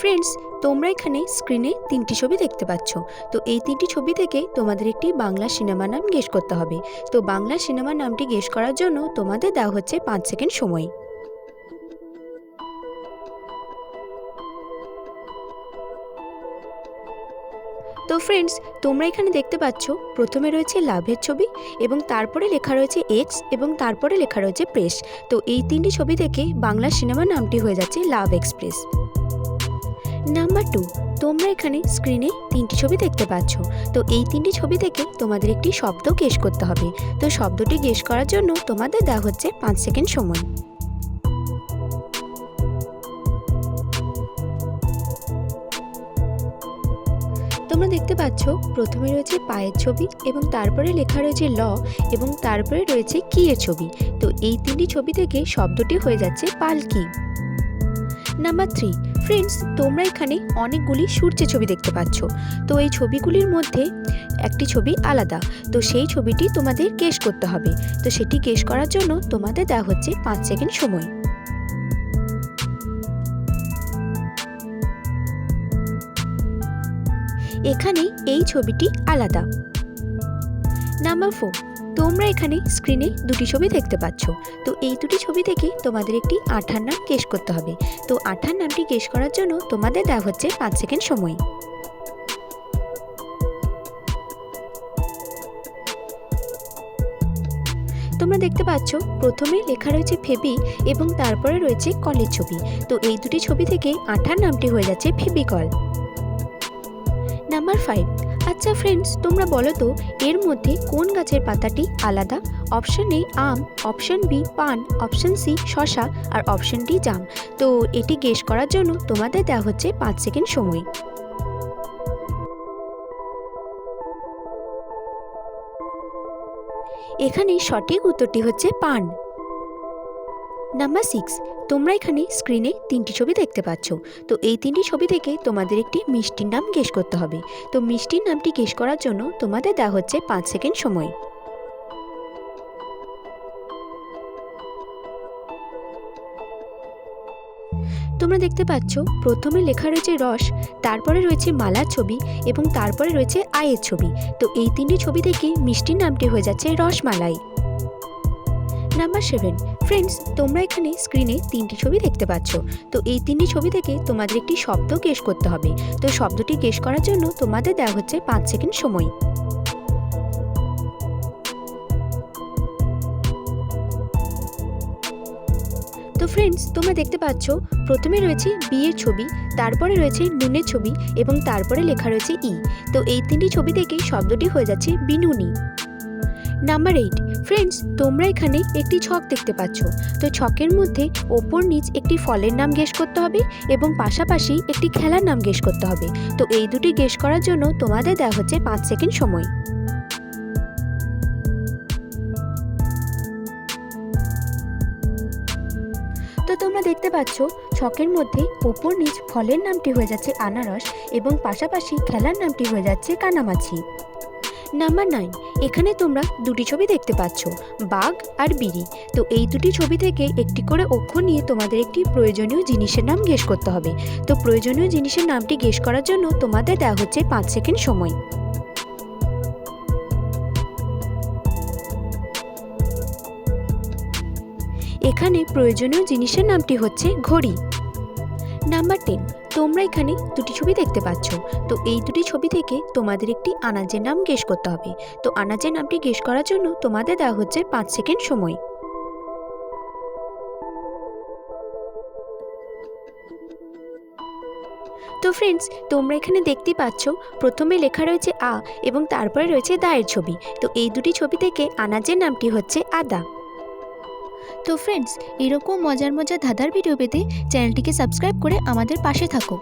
Friends তোমরা এখানে স্ক্রিনে তিনটি ছবি দেখতে পাচ্ছ। তো এই তিনটি ছবি থেকে তোমাদের একটি বাংলা সিনেমা নাম গেস করতে হবে। তো বাংলা সিনেমার নামটি গেস করার জন্য তোমাদের দেওয়া হচ্ছে পাঁচ সেকেন্ড সময়। তো ফ্রেন্ডস তোমরা এখানে দেখতে পাচ্ছ, প্রথমে রয়েছে লাভের ছবি এবং তারপরে লেখা রয়েছে এক্স এবং তারপরে লেখা রয়েছে প্রেস তো এই তিনটি ছবি থেকে বাংলা সিনেমার নামটি হয়ে যাচ্ছে লাভ এক্সপ্রেস নাম্বার টু তোমরা এখানে স্ক্রিনে তিনটি ছবি দেখতে পাচ্ছ। তো এই তিনটি ছবি থেকে তোমাদের একটি শব্দ গেস করতে হবে। তো শব্দটি গেস করার জন্য তোমাদের দেওয়া হচ্ছে পাঁচ সেকেন্ড সময়। তোমরা দেখতে পাচ্ছ, প্রথমে রয়েছে পায়ের ছবি এবং তারপরে লেখা রয়েছে ল এবং তারপরে রয়েছে কি এর ছবি। তো এই তিনটি ছবি থেকে শব্দটি হয়ে যাচ্ছে পালকি। নাম্বার থ্রি ফ্রেন্ডস তোমরা এখানে অনেকগুলি সূর্যের ছবি দেখতে পাচ্ছ। তো এই ছবিগুলির মধ্যে একটি ছবি আলাদা। তো সেই ছবিটি তোমাদের গেস করতে হবে। তো সেটি গেস করার জন্য তোমাদের দেওয়া হচ্ছে পাঁচ সেকেন্ড সময়। এখানে এই ছবিটি আলাদা। নাম্বার ফোর তোমরা এখানে স্ক্রিনে দুটি ছবি দেখতে পাচ্ছ। তো এই দুটি ছবি থেকে তোমাদের একটি আঠার নাম গেস করতে হবে। তো আঠার নামটি গেস করার জন্য তোমাদের দেওয়া হচ্ছে পাঁচ সেকেন্ড সময়। তোমরা দেখতে পাচ্ছ, প্রথমে লেখা রয়েছে ফেবি এবং তারপরে রয়েছে কলের ছবি। তো এই দুটি ছবি থেকে আঠার নামটি হয়ে যাচ্ছে ফেবিকল। নাম্বার ফাইভ আচ্ছা ফ্রেন্ডস তোমরা বলো তো, এর মধ্যে কোন গাছের পাতাটি আলাদা? অপশন এ আম অপশন বি পান অপশন সি শশা আর অপশন ডি জাম। তো এটি গেস করার জন্য তোমাদের দেওয়া হচ্ছে পাঁচ সেকেন্ড সময়। এখানে সঠিক উত্তরটি হচ্ছে পান। নাম্বার সিক্স তোমরা এখানে স্ক্রিনে তিনটি ছবি দেখতে পাচ্ছ। তো এই তিনটি ছবি থেকে তোমাদের একটি মিষ্টির নাম গেস করতে হবে। তো মিষ্টির নামটি গেস করার জন্য তোমাদের দেওয়া হচ্ছে পাঁচ সেকেন্ড সময়। তোমরা দেখতে পাচ্ছ, প্রথমে লেখা রয়েছে রস, তারপরে রয়েছে মালার ছবি এবং তারপরে রয়েছে আয়ের ছবি। তো এই তিনটি ছবি থেকে মিষ্টির নামটি হয়ে যাচ্ছে রসমালাই। নাম্বার সেভেন ফ্রেন্ডস তোমরা এখানে স্ক্রিনে তিনটি ছবি দেখতে পাচ্ছ। তো এই তিনটি ছবি থেকে তোমাদের একটি শব্দ গেস করতে হবে। তো শব্দটি গেস করার জন্য তোমাদের দেওয়া হচ্ছে পাঁচ সেকেন্ড সময়। তো ফ্রেন্ডস তোমরা দেখতে পাচ্ছ, প্রথমে রয়েছে বিয়ের ছবি, তারপরে রয়েছে নুনের ছবি এবং তারপরে লেখা রয়েছে ই তো এই তিনটি ছবি থেকে শব্দটি হয়ে যাচ্ছে বিনুনি। নাম্বার এইট ফ্রেন্ডস তোমরা এখানে একটি ছক দেখতে পাচ্ছ। তো ছকের মধ্যে ওপর নিচ একটি ফলের নাম গেস করতে হবে এবং পাশাপাশি একটি খেলার নাম গেস করতে হবে। তো এই দুটি গেস করার জন্য তোমাদের দেওয়া হচ্ছে পাঁচ সেকেন্ড সময়। তো তোমরা দেখতে পাচ্ছ, ছকের মধ্যে ওপর নিচ ফলের নামটি হয়ে যাচ্ছে আনারস এবং পাশাপাশি খেলার নামটি হয়ে যাচ্ছে কানামাছি। নাম্বার নাইন এখানে তোমরা দুটি ছবি দেখতে পাচ্ছ, বাঘ আর বিড়ি। তো এই দুটি ছবি থেকে একটি করে অক্ষর নিয়ে তোমাদের একটি প্রয়োজনীয় জিনিসের নাম গেস করতে হবে। তো প্রয়োজনীয় জিনিসের নামটি গেস করার জন্য তোমাদের দেওয়া হচ্ছে পাঁচ সেকেন্ড সময়। এখানে প্রয়োজনীয় জিনিসের নামটি হচ্ছে ঘড়ি। নাম্বার টেন তোমরা এখানে দুটি ছবি দেখতে পাচ্ছ। তো এই দুটি ছবি থেকে তোমাদের একটি আনাজের নাম গেস করতে হবে। তো আনাজের নামটি গেস করার জন্য তোমাদের দেওয়া হচ্ছে পাঁচ সেকেন্ড সময়। তো ফ্রেন্ডস তোমরা এখানে দেখতে পাচ্ছ, প্রথমে লেখা রয়েছে আ এবং তারপরে রয়েছে দায়ের ছবি। তো এই দুটি ছবি থেকে আনাজের নামটি হচ্ছে আদা। তো ফ্রেন্ডস এরকম মজার মজার ধাঁধার ভিডিও পেতে চ্যানেলটিকে সাবস্ক্রাইব করে আমাদের পাশে থাকো।